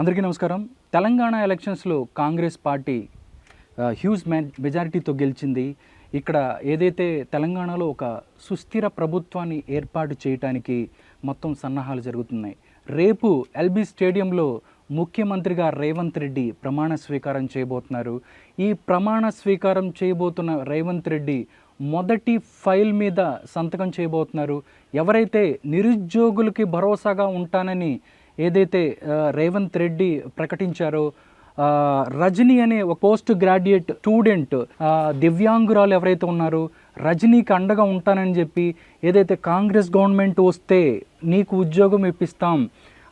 అందరికీ నమస్కారం. తెలంగాణ ఎలక్షన్స్లో కాంగ్రెస్ పార్టీ హ్యూజ్ మే మెజారిటీతో గెలిచింది. ఇక్కడ ఏదైతే తెలంగాణలో ఒక సుస్థిర ప్రభుత్వాన్ని ఏర్పాటు చేయటానికి మొత్తం సన్నాహాలు జరుగుతున్నాయి. రేపు ఎల్బీ స్టేడియంలో ముఖ్యమంత్రిగా రేవంత్ రెడ్డి ప్రమాణ స్వీకారం చేయబోతున్నారు. ఈ ప్రమాణ స్వీకారం చేయబోతున్న రేవంత్ రెడ్డి మొదటి ఫైల్ మీద సంతకం చేయబోతున్నారు. ఎవరైతే నిరుద్యోగులకి భరోసాగా ఉంటానని ఏదైతే రేవంత్ రెడ్డి ప్రకటించారో రజనీ అనే ఒక పోస్ట్ గ్రాడ్యుయేట్ స్టూడెంట్ దివ్యాంగురాలు ఎవరైతే ఉన్నారో రజనీకి అండగా ఉంటానని చెప్పి ఏదైతే కాంగ్రెస్ గవర్నమెంట్ వస్తే నీకు ఉద్యోగం ఇప్పిస్తాం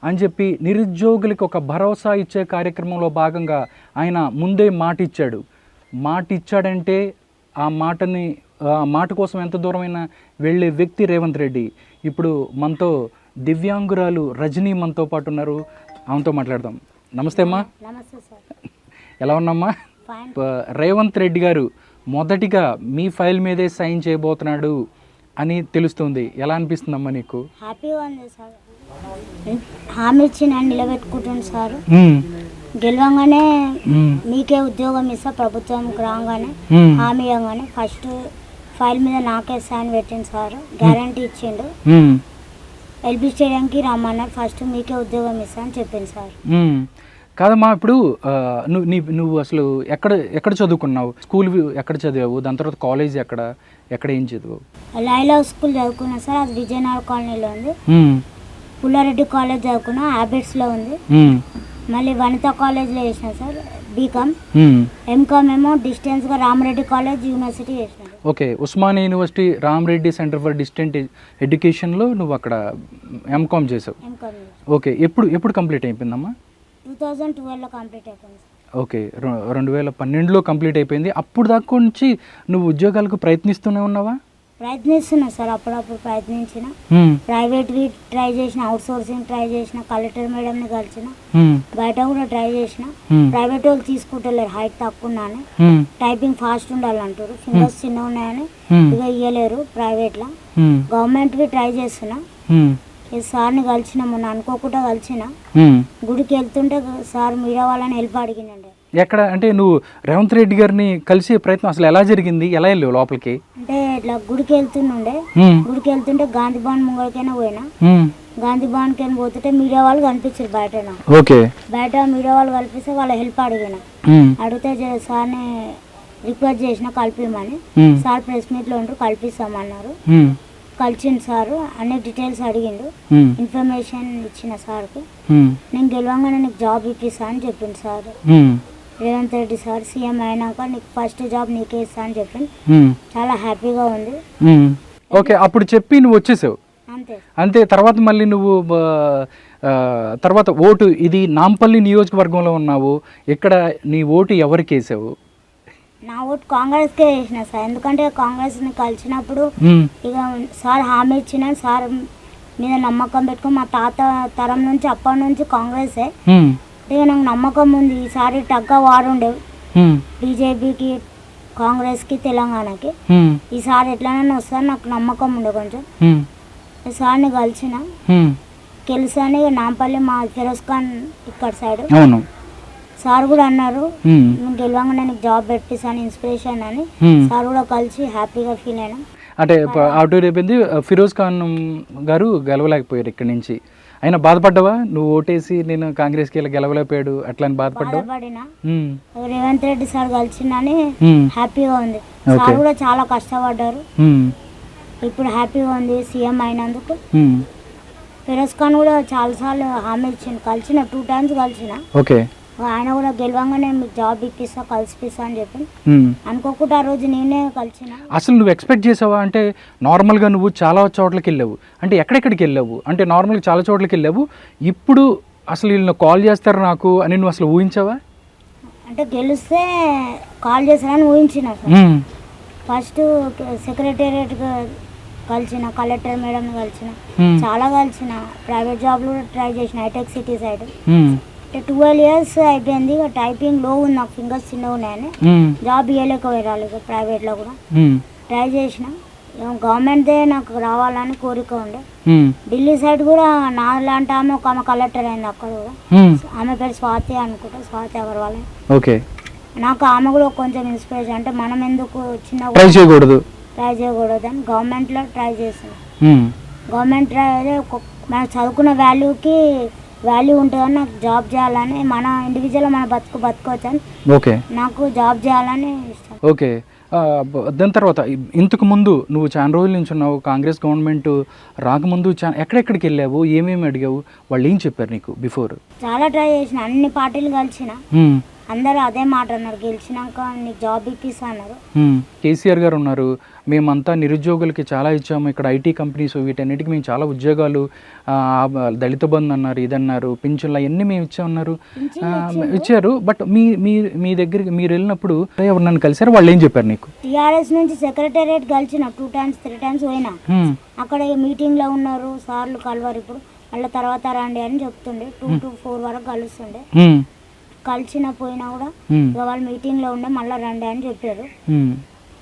అని చెప్పి నిరుద్యోగులకు ఒక భరోసా ఇచ్చే కార్యక్రమంలో భాగంగా ఆయన ముందే మాట ఇచ్చాడు మాట ఇచ్చాడంటే ఆ మాటని ఆ మాట కోసం ఎంత దూరమైనా వెళ్ళే వ్యక్తి రేవంత్ రెడ్డి. ఇప్పుడు మనతో దివ్యాంగురాలు రజనీ మనతో పాటు ఉన్నారు. ఆమెతో మాట్లాడదాం. నమస్తే అమ్మా. ఎలా ఉన్నామ్మా? రేవంత్ రెడ్డి గారు మొదటిగా మీ ఫైల్ మీదే సైన్ చేయబోతున్నాడు అని తెలుస్తుంది. ఎలా అనిపిస్తుందమ్మా నీకు? హ్యాపీగా ఉంది సార్. హామీ ఇచ్చి నేను నిలబెట్టుకుంటాను సార్. మ్మ్. గెలవంగానే. మీకే ఉద్యోగం ఇస్తా ప్రభుత్వంకి రాగానే. హామీ. ఇవ్వగానే ఫస్ట్ ఫైల్ మీద నాకే సైన్ పెట్టిండు సార్. గ్యారంటీ ఇచ్చిండు. మ్మ్. ఎల్బీ స్టేడియంకి రమ్మన్నారు ఫస్ట్ మీకే ఉద్యోగం ఇస్తా అని చెప్పింది సార్ మ్మ్. కాదమ్మా ఇప్పుడు నువ్వు నీ నువ్వు అసలు ఎక్కడ ఎక్కడ చదువుకున్నావు స్కూల్ ఎక్కడ చదివావు దాని తర్వాత కాలేజ్ ఎక్కడ ఎక్కడ ఏం చదివావు లైలా స్కూల్ చదువుకున్నా సార్ అది విజయనగర్ కాలనీలో ఉంది. పుల్లారెడ్డి కాలేజ్ చదువుకున్నా హ్యాబిట్స్లో ఉంది. మళ్ళీ వనిత కాలేజ్లో చేసిన sir B Com. M Com ఏమో డిస్టెన్స్గా రామరెడ్డి కాలేజ్ యూనివర్సిటీ చేసినాడు. Okay Osmania university Ramareddy centre for distant ఎడ్యుకేషన్లో నువ్వు అక్కడ ఎంకామ్ చేసావు. ఎంకామ్ ఓకే ఎప్పుడు ఎప్పుడు కంప్లీట్ అయిపోయిందమ్మా? టూ థౌజండ్ ట్వెల్వ్లో కంప్లీట్ అయిపోయింది. ఓకే రెండు వేల పన్నెండులో కంప్లీట్ అయిపోయింది. అప్పుడు దాకా నుంచి నువ్వు ఉద్యోగాలకు ప్రయత్నిస్తూనే ఉన్నావా? ప్రయత్నిస్తున్నా సార్ అప్పుడప్పుడు ప్రయత్నించిన. ప్రైవేట్వి ట్రై చేసిన అవుట్ సోర్సింగ్ ట్రై చేసిన కలెక్టర్ మేడంని కలిసిన. బయట కూడా ట్రై చేసిన. ప్రైవేట్ వాళ్ళు తీసుకుంటలేరు హైట్ తక్కువ ఉన్నాను. టైపింగ్ ఫాస్ట్ ఉండాలంటారు ఫింగర్స్ చిన్న ఉన్నాయని. ఇక ఇవ్వలేరు ప్రైవేట్లో. గవర్నమెంట్వి ట్రై చేస్తున్నా సార్ని కలిసిన మొన్న అనుకోకుండా కలిసిన. గుడికి వెళ్తుంటే సార్ మీరే వాళ్ళని హెల్ప్ అడిగినండి ఎక్కడ అంటే నువ్వు రేవంత్ రెడ్డి గారిని కలిసే ప్రయత్నం అసలు ఎలా జరిగింది ఎలా వెళ్ళావు లోపలికి అంటే ఇట్లా గుడికి వెళ్తుండే. గుడికి వెళ్తుంటే గాంధీ భవన్ ముంగడికైనా పోయినా. గాంధీ భవన్కి అయినా పోతుంటే మీడియా వాళ్ళు కనిపించారు బయట. ఓకే బయట మీడియా వాళ్ళు కల్పిస్తే వాళ్ళ హెల్ప్ అడిగిన. అడిగితే సార్ని రిక్వెస్ట్ చేసిన కలిపిమని. సార్ ప్రెస్ మీట్లో ఉంటూ కల్పిస్తామన్నారు మ్మ్. కలిసిండు సారు అన్ని డీటెయిల్స్ అడిగిండు. ఇన్ఫర్మేషన్ ఇచ్చిన సార్కి. నేను గెలవంగానే నీకు జాబ్ ఇప్పిస్తా అని చెప్పిండు sir. Revanth Reddy sir CM అయినాక నీకు ఫస్ట్ జాబ్ నీకే ఇస్తా అని చెప్పిండు మ్మ్. చాలా హ్యాపీగా ఉంది. ఓకే అప్పుడు చెప్పి నువ్వు వచ్చేసావు అంతే తర్వాత మళ్ళీ నువ్వు తర్వాత ఓటు ఇది నాంపల్లి నియోజకవర్గంలో ఉన్నావు ఇక్కడ నీ ఓటు ఎవరికి వేసావు నా ఓటు కాంగ్రెస్కే వేసిన సార్ ఎందుకంటే కాంగ్రెస్ని కలిసినప్పుడు మ్మ్. ఇక సార్ హామీ ఇచ్చిన సార్ మీద నమ్మకం పెట్టుకొని మా తాత తరం నుంచి అప్పటి నుంచి కాంగ్రెసే. ఇక నాకు నమ్మకం ఉంది ఈసారి టగ్గా వారు ఉండే మ్మ్. బీజేపీకి కాంగ్రెస్కి తెలంగాణకి. ఈసారి ఎట్లనైనా వస్తారు నాకు నమ్మకం ఉండే కొంచెం. సార్ని కలిసిన. మ్మ్. గెలిసాని ఇక నాంపల్లి మా ఫిరోజ్ ఖాన్ ఇక్కడ సైడ్. సార్ కూడా అన్నారు గెలవంగానే నీకు జాబ్ పెట్టిస్తాను ఇన్స్పిరేషన్ అని. సార్ కూడా కలిసి హ్యాపీగా ఫీల్ అయినా. అంటే అటు రేపింది ఫిరోజ్ ఖాన్ గారు గెలవలేకపోయారు ఇక్కడి నుంచి. అయినా బాధపడ్డావా నువ్వు ఓటేసి నేను కాంగ్రెస్కి వెళ్ళి గెలవలేకపోయాడు అట్లా అని బాధపడ్డావా బాధపడినా. రేవంత్ రెడ్డి సార్ కలిసిందని మ్మ్. హ్యాపీగా ఉంది. సార్ కూడా చాలా కష్టపడ్డారు. ఇప్పుడు హ్యాపీగా ఉంది సీఎం అయినందుకు మ్మ్. ఫిరోజ్ ఖాన్ కూడా చాలాసార్లు హామీ ఇచ్చిండు కలిసిన టూ టైమ్స్ కలిసిన ఓకే ఆయన కూడా గెలవంగానే మీకు జాబ్ ఇప్పిస్తా కలిసిపిస్తా అని చెప్పి. అనుకోకుండా ఆ రోజు నేనే కలిసిన. అసలు నువ్వు ఎక్స్పెక్ట్ చేసావా? అంటే నార్మల్గా నువ్వు చాలా చోట్లకి వెళ్ళావు. అంటే ఎక్కడెక్కడికి వెళ్ళావు? అంటే నార్మల్గా చాలా చోట్లకి వెళ్ళావు. ఇప్పుడు అసలు వీళ్ళు కాల్ చేస్తారు నాకు అని నువ్వు అసలు ఊహించావా? అంటే గెలిస్తే కాల్ చేశారని ఊహించిన. ఫస్ట్ సెక్రటేరియట్ కలిసిన కలెక్టర్ మేడం కలిసిన. చాలా కలిసిన. ప్రైవేట్ జాబ్లు కూడా ట్రై చేసిన హైటెక్ సిటీ సైడ్. ట్వెల్వ్ ఇయర్స్ అయిపోయింది. ఇక టైపింగ్లో ఉంది. నాకు ఫింగర్స్ చిన్నగా ఉన్నాయని. జాబ్ ఇవ్వలేకపోయారు ఇక ప్రైవేట్లో కూడా. మ్మ్. ట్రై చేసిన. గవర్నమెంట్దే నాకు రావాలని కోరిక ఉండే. ఢిల్లీ సైడ్ కూడా నా లాంటి ఆమె ఒక ఆమె కలెక్టర్ అయింది అక్కడ కూడా. ఆమె పేరు స్వాతి అనుకుంటా. స్వాతి అగర్వాల్ ఓకే. నాకు ఆమె కూడా కొంచెం ఇన్స్పిరేషన్ అంటే మనం ఎందుకు చిన్న ట్రై చేయకూడదు. ట్రై చేయకూడదని గవర్నమెంట్లో ట్రై ఉమ్, గవర్నమెంట్ ట్రై మనం చదువుకున్న వాల్యూకి వాల్యూ ఉంటుందని నాకు జాబ్ చేయాలని మన ఇండివిజువల్ మన బతుకు బతుకోవచ్చని ఓకే. నాకు జాబ్ చేయాలని ఇష్టం. ఓకే. దాని తర్వాత ఇంతకు ముందు నువ్వు చాలా రోజుల నుంచి ఉన్నావు కాంగ్రెస్ గవర్నమెంట్ రాకముందు చా ఎక్కడెక్కడికి వెళ్ళావు ఏమేమి అడిగావు వాళ్ళు ఏం చెప్పారు నీకు బిఫోర్? చాలా ట్రై చేసిన అన్ని పార్టీలు కలిసిన. అందరూ అదే మాట అన్నారు. గెలిచినాక నీకు జాబ్ ఇప్పిస్తా అన్నారు. కేసీఆర్ గారు ఉన్నారు. మేమంతా నిరుద్యోగులకి చాలా ఇచ్చాము. ఇక్కడ ఐటీ కంపెనీస్ వీటన్నిటికీ మేము చాలా ఉద్యోగాలు దళిత బంధు అన్నారు ఇదన్నారు పింఛన్లు అవన్నీ మేము ఇచ్చామన్నారు. ఇచ్చారు? బట్ మీ మీ మీ దగ్గరికి మీరు వెళ్ళినప్పుడు ఎవరు నన్ను కలిసారు వాళ్ళు ఏం చెప్పారు నీకు? టీఆర్ఎస్ నుంచి సెక్రటేరియట్ కలిసిన టూ టైమ్స్ త్రీ టైమ్స్ పోయినా. అక్కడ మీటింగ్లో ఉన్నారు సార్లు కలవరు ఇప్పుడు. మళ్ళీ తర్వాత రండి అని చెప్తుండే. టూ టు ఫోర్ వరకు కలుస్తుండే. కలిసిన పోయినా కూడా ఇక వాళ్ళు మీటింగ్లో ఉండే మళ్ళీ రండి అని చెప్పారు.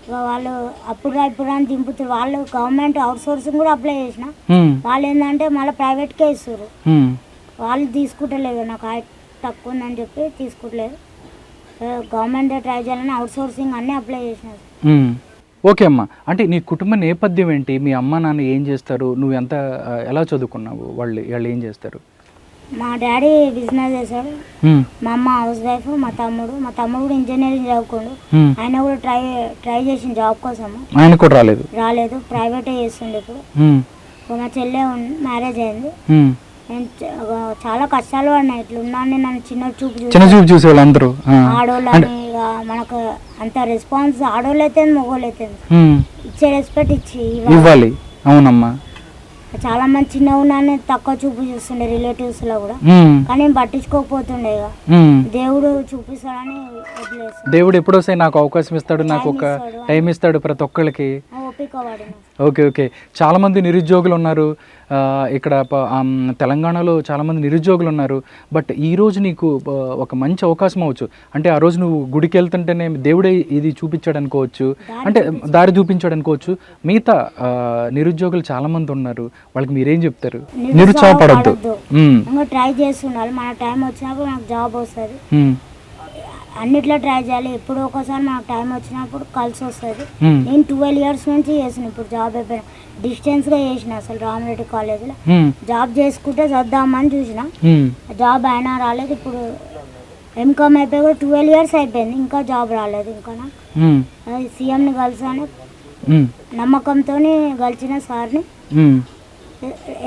ఇక వాళ్ళు అప్పుడు ఇప్పుడు అని దింపుతారు. వాళ్ళు గవర్నమెంట్ అవుట్ సోర్సింగ్ కూడా అప్లై చేసిన. వాళ్ళు ఏంటంటే మళ్ళీ ప్రైవేట్కే ఇస్తారు. వాళ్ళు తీసుకుంటలేదు నాకు హైట్ తక్కువ ఉందని చెప్పి తీసుకుంటలేదు గవర్నమెంట్ ట్రై చేయాలని అవుట్ సోర్సింగ్ అన్నీ అప్లై చేసినారు మ్మ్. ఓకే అమ్మా. అంటే నీ కుటుంబ నేపథ్యం ఏంటి? మీ అమ్మ నాన్న ఏం చేస్తారు? నువ్వు ఎంత ఎలా చదువుకున్నావు? వాళ్ళు వాళ్ళు ఏం చేస్తారు? మా డాడీ బిజినెస్ చేశాడు. మా అమ్మ హౌస్ వైఫ్ మా తమ్ముడు. మా తమ్ముడు కూడా ఇంజనీరింగ్ చదువుకోండు. ఆయన కూడా ట్రై ట్రై చేసిన జాబ్ కోసము. ఆయన కూడా రాలేదు? రాలేదు. ప్రైవేటే చేస్తుండే ఇప్పుడు. మా చెల్లె మ్యారేజ్ అయింది. నేను చాలా కష్టాలు పడినాయి ఇట్లా ఉన్నాను నన్ను చిన్న చూపు చూసి. చిన్న చూపు చూసే వాళ్ళందరూ. ఆడోళ్ళని ఇక మనకు అంత రెస్పాన్స్ ఆడోళ్ళు అయితే మొగోళ్ళు అయితే. ఇచ్చే రెస్పెక్ట్ ఇచ్చి. ఇవ్వాలి. అవునమ్మా. చాలా మంది చిన్న ఉన్నాను తక్కువ చూపు చూస్తుండే రిలేటివ్స్లో కూడా. కానీ పట్టించుకోకపోతుండే ఇక. దేవుడు చూపిస్తాడని దేవుడు ఎప్పుడోసారి నాకు అవకాశం ఇస్తాడు నాకు ఒక. టైం ఇస్తాడు ప్రతి పడిన ఓకే ఓకే. చాలామంది నిరుద్యోగులు ఉన్నారు ఇక్కడ తెలంగాణలో చాలామంది నిరుద్యోగులు ఉన్నారు బట్ ఈ రోజు నీకు ఒక మంచి అవకాశం అవ్వచ్చు. అంటే ఆ రోజు నువ్వు గుడికి వెళ్తుంటేనే దేవుడే ఇది చూపించాడు అనుకోవచ్చు అంటే దారి చూపించాడు అనుకోవచ్చు మిగతా నిరుద్యోగులు చాలామంది ఉన్నారు. వాళ్ళకి మీరేం చెప్తారు? నిరుత్సాహపడద్దు. ట్రై చేస్తుండాలి. మన టైం వచ్చినప్పుడు మనకు జాబ్ వస్తుంది. అన్నిట్లో ట్రై చేయాలి. ఎప్పుడో ఒకసారి మనకు టైం వచ్చినప్పుడు కలిసి వస్తుంది. నేను ట్వెల్వ్ ఇయర్స్ నుంచి చేసిన ఇప్పుడు జాబ్ అయిపోయిన. డిస్టెన్స్గా చేసిన అసలు రామరెడ్డి కాలేజీలో జాబ్ చేసుకుంటే చద్దామని చూసిన. జాబ్ అయినా రాలేదు. ఇప్పుడు ఎంకామ్ అయిపోయి కూడా ట్వెల్వ్ ఇయర్స్ అయిపోయింది. ఇంకా జాబ్ రాలేదు. ఇంకా అది సీఎంని కలిసాను. నమ్మకంతో కలిసిన సార్ని.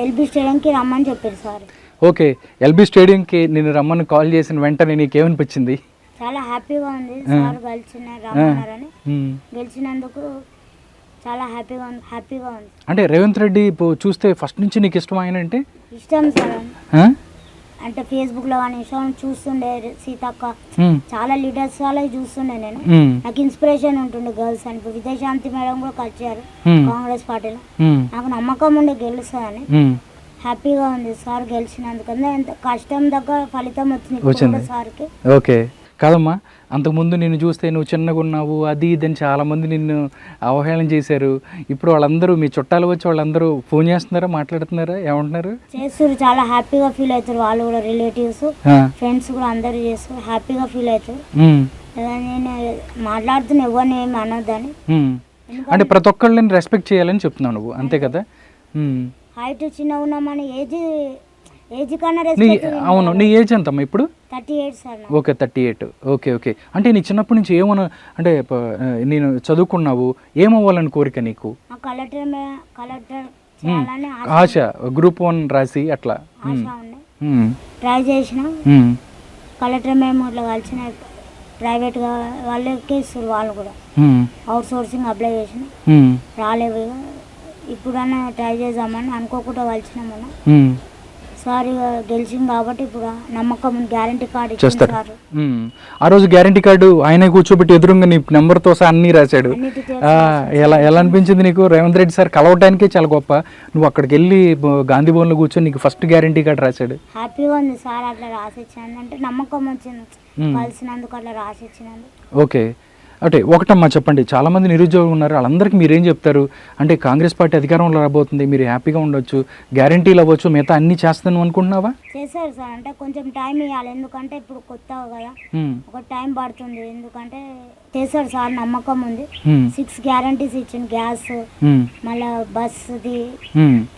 ఎల్బీ స్టేడియంకి రమ్మని చెప్పారు సార్. ఓకే. ఎల్బీ స్టేడియంకి నేను రమ్మని కాల్ చేసిన వెంటనే నీకేమనిపించింది? చాలా హ్యాపీగా ఉంది. సార్ గెలిచిన రమ్మన్నారని. మ్మ్. గెలిచినందుకు చాలా హ్యాపీగా ఉంది హ్యాపీగా ఉంది. అంటే రేవంత్ రెడ్డి ఇప్పుడు చూస్తే ఫస్ట్ నుంచి నీకు ఇష్టం ఆయన అంటే ఇష్టం సార్? అంటే ఫేస్బుక్లో కానీ ఇష్టం చూస్తుండే సీతక్క. చాలా లీడర్స్ వాళ్ళవి చూస్తుండే నేను. నాకు ఇన్స్పిరేషన్ ఉంటుండే గర్ల్స్ అని. ఇప్పుడు విజయశాంతి మేడం కూడా కలిసారు మ్మ్. కాంగ్రెస్ పార్టీలో. నాకు నమ్మకం ఉండే గెలుస్తుందని. హ్యాపీగా ఉంది సార్ గెలిచినందుకు. ఎంత కష్టం దగ్గర ఫలితం వచ్చింది. సార్కి. ఓకే. కాదమ్మా అంతకుముందు నిన్ను చూస్తే నువ్వు చిన్నగా ఉన్నావు అది ఇది అని చాలామంది నిన్ను అవహేళన చేశారు. ఇప్పుడు వాళ్ళందరూ మీ చుట్టాలు వచ్చి వాళ్ళందరూ ఫోన్ చేస్తున్నారా మాట్లాడుతున్నారా ఏమంటున్నారు? చేస్తారు చాలా హ్యాపీగా ఫీల్ అవుతారు వాళ్ళు కూడా రిలేటివ్స్. ఫ్రెండ్స్ కూడా అందరూ చేస్తారు హ్యాపీగా ఫీల్ అవుతారు. నేను మాట్లాడుతున్న ఎవరిని ఏమి అనొద్దని. అంటే ప్రతి ఒక్కళ్ళని రెస్పెక్ట్ చేయాలని చెప్తున్నావు నువ్వు అంతే కదా. హైట్ చిన్న ఉన్నామని ఏజ్ అవును నీ ఏజ్ ఎంతమ్మా ఇప్పుడు. Okay thirty eight okay okay అంటే నీ చిన్నప్పటి నుంచి ఏమన్నా అంటే నేను చదువుకున్నావు ఏమవ్వాలని కోరిక నీకు ఆశ గ్రూప్ వన్ రాసి అట్లా. ట్రై చేసిన. కలెక్టర్ మేము ఇట్లా కలిసిన ప్రైవేట్గా వాళ్ళకే ఇస్తారు వాళ్ళు కూడా. అవుట్ సోర్సింగ్ అప్లై చేసిన. రాలేవు. ఇప్పుడన్నా ట్రై చేద్దామని అనుకోకుండా కలిసిన మనం మ్మ్. సార్ గెలిచింది కాబట్టి ఇప్పుడు నమ్మకం గ్యారంటీ కార్డు చేస్తారు. సార్. ఆ రోజు గ్యారంటీ కార్డు ఆయనే కూర్చోబెట్టి ఎదురుగా నీ నెంబర్తో సహా అన్నీ రాశాడు. ఎలా ఎలా అనిపించింది నీకు? రేవంత్ రెడ్డి సార్ కలవటానికే చాలా గొప్ప. నువ్వు అక్కడికి వెళ్ళి గాంధీ భవన్లో కూర్చొని నీకు ఫస్ట్ గ్యారంటీ కార్డు రాశాడు. హ్యాపీగా ఉంది సార్ అట్లా రాసి ఇచ్చినందుకు అంటే నమ్మకం వచ్చింది. కలిసినందుకు అట్లా రాసి ఇచ్చినందుకు ఓకే. అంటే ఒకటమ్మా చెప్పండి చాలామంది నిరుద్యోగులు ఉన్నారు వాళ్ళందరికీ మీరేం చెప్తారు? అంటే కాంగ్రెస్ పార్టీ అధికారంలో రాబోతుంది మీరు హ్యాపీగా ఉండొచ్చు గ్యారంటీలు అవ్వచ్చు మిగతా అన్నీ చేస్తాను అనుకుంటున్నావా? చేశారు సార్ అంటే కొంచెం టైం ఇవ్వాలి ఎందుకంటే ఇప్పుడు కొత్త కదా ఒక టైం పడుతుంది ఎందుకంటే చేశారు సార్ నమ్మకం ఉంది. సిక్స్ గ్యారంటీస్ ఇచ్చిండు గ్యాస్ మళ్ళా బస్ది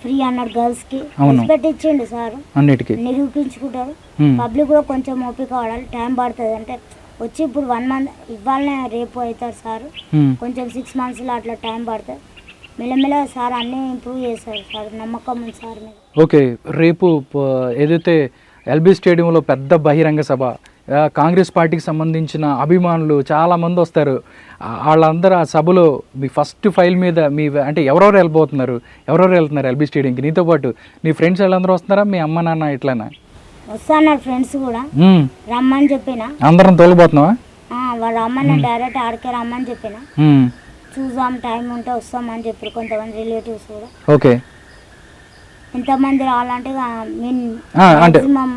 ఫ్రీ అన్నాడు గర్ల్స్కి. రెస్పెక్ట్ ఇచ్చిండు సార్. అన్నిటికీ. నిరూపించుకుంటారు. పబ్లిక్ కూడా కొంచెం ఓపిక వాడాలి టైం పడుతుంది అంటే వచ్చి ఇప్పుడు వన్ మంత్ ఇవ్వాలనే రేపు అవుతారు సార్. ఉమ్, కొంచెం సిక్స్ మంత్స్లో అట్లా టైం పడుతుంది మెల్లమెల్ల సార్ అన్నీ ఇంప్రూవ్ చేస్తారు సార్. నమ్మకం ఉంది సార్ మీద. ఓకే రేపు ఏదైతే ఎల్బీ స్టేడియంలో పెద్ద బహిరంగ సభ కాంగ్రెస్ పార్టీకి సంబంధించిన అభిమానులు చాలామంది వస్తారు. వాళ్ళందరూ ఆ సభలో మీ ఫస్ట్ ఫైల్ మీద మీ అంటే ఎవరెవరు వెళ్ళిపోతున్నారు ఎవరెవరు వెళ్తున్నారు ఎల్బీ స్టేడియంకి? నీతో పాటు నీ ఫ్రెండ్స్ వాళ్ళందరూ వస్తున్నారా? మీ అమ్మ నాన్న ఇట్లానా వస్తున్నారు ఫ్రెండ్స్ కూడా. రమ్మని చెప్పిన. అందరం తోలిపోతున్నావా రమ్మని డైరెక్ట్ ఆడికే రమ్మని చెప్పిన. చూద్దాం టైం ఉంటే వస్తామని చెప్పారు కొంతమంది రిలేటివ్స్ కూడా. ఓకే. ఎంతమంది రావాలంటే మాక్సిమం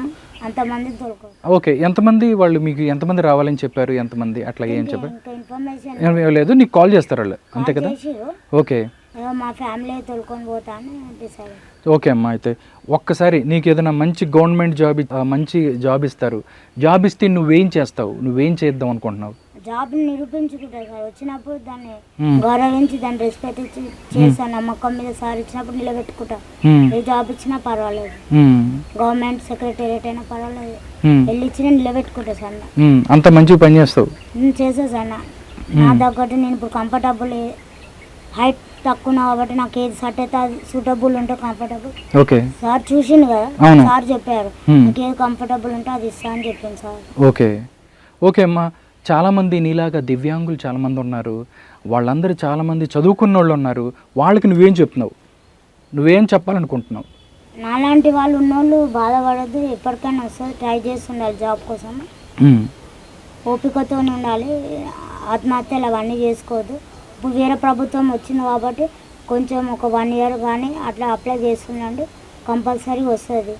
అంతమంది దొరకదు ఓకే ఎంతమంది వాళ్ళు మీకు ఎంతమంది రావాలని చెప్పారు? ఎంతమంది అట్లా ఏం చెప్పారు? లేదు. నీకు కాల్ చేస్తారు వాళ్ళు. అంతే కదా? ఓకే. మా ఫ్యామిలీ తోలుకొని పోతా అని డిసైడ్ ఓకే అమ్మా అయితే ఒక్కసారి నీకు ఏదైనా మంచి గవర్నమెంట్ జాబ్ మంచి జాబ్ ఇస్తారు. జాబ్ ఇస్తే నువ్వేం చేస్తావు? నువ్వేం చేద్దాం అనుకుంటున్నావు? జాబ్ నిరూపించుకుంటారు సార్. వచ్చినప్పుడు దాన్ని. గౌరవించి దాన్ని రెస్పెక్ట్ ఇచ్చి చేస్తాను. నమ్మకం మీద సార్ ఇచ్చినప్పుడు నిలబెట్టుకుంటా. ఏ జాబ్ ఇచ్చినా పర్వాలేదు. గవర్నమెంట్ సెక్రటేరియట్ అయినా పర్వాలేదు. వెళ్ళి ఇచ్చినా నిలబెట్టుకుంటా సార్. అంత మంచిగా పని చేస్తావు? చేసా సార్. నా తగ్గట్టు నేను ఇప్పుడు కంఫర్టబుల్ హైట్ తక్కువ కాబట్టి నాకు ఏది సెట్ అయితే అది సూటబుల్ ఉంటే కంఫర్టబుల్ ఓకే. సార్ చూసిండు కదా. సార్ చెప్పారు. నాకు ఏది కంఫర్టబుల్ ఉంటే అది ఇస్తా అని చెప్పింది సార్. ఓకే. ఓకే అమ్మా. చాలామంది నీలాగా దివ్యాంగులు చాలామంది ఉన్నారు. వాళ్ళందరూ చాలామంది చదువుకున్న వాళ్ళు ఉన్నారు. వాళ్ళకి నువ్వేం చెప్తున్నావు? నువ్వేం చెప్పాలనుకుంటున్నావు? నాలాంటి వాళ్ళు ఉన్నోళ్ళు బాధపడద్దు. ఎప్పటికైనా వస్తుంది. ట్రై చేస్తుండాలి జాబ్ కోసం. ఓపికతో ఉండాలి. ఆత్మహత్యలు అవన్నీ చేసుకోవద్దు. ఇప్పుడు వేరే ప్రభుత్వం వచ్చింది కాబట్టి కొంచెం ఒక వన్ ఇయర్ కానీ అట్లా అప్లై చేస్తుండండి కంపల్సరీ వస్తుంది.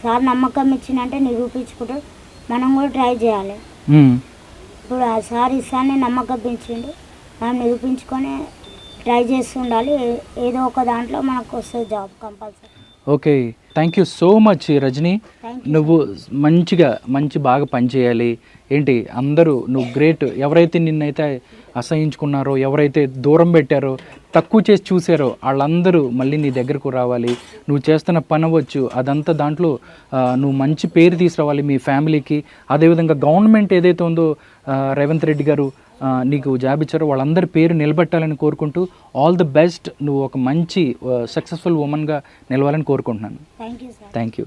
సార్ నమ్మకం ఇచ్చిందంటే నిరూపించుకుంటారు మనం కూడా ట్రై చేయాలి. ఇప్పుడు ఆ సార్ ఇస్తానే నమ్మకం ఇచ్చిండు మనం నిరూపించుకొని ట్రై చేస్తుండాలి. ఏదో ఒక దాంట్లో మనకు వస్తుంది job compulsory okay. Thank you so much Rajani నువ్వు మంచిగా మంచి బాగా పనిచేయాలి ఏంటి అందరూ నువ్వు గ్రేట్ ఎవరైతే నిన్నైతే అసహించుకున్నారో ఎవరైతే దూరం పెట్టారో తక్కువ చేసి చూసారో వాళ్ళందరూ మళ్ళీ నీ దగ్గరకు రావాలి. నువ్వు చేస్తున్న పని అవ్వచ్చు. అదంతా దాంట్లో నువ్వు మంచి పేరు తీసుకురావాలి మీ ఫ్యామిలీకి అదేవిధంగా గవర్నమెంట్ ఏదైతే ఉందో రేవంత్ రెడ్డి గారు నీకు జాబ్ ఇచ్చారో వాళ్ళందరి పేరు నిలబెట్టాలని కోరుకుంటూ ఆల్ ది బెస్ట్ నువ్వు ఒక మంచి సక్సెస్ఫుల్ ఉమెన్గా నిలవాలని కోరుకుంటున్నాను. Thank you sir thank you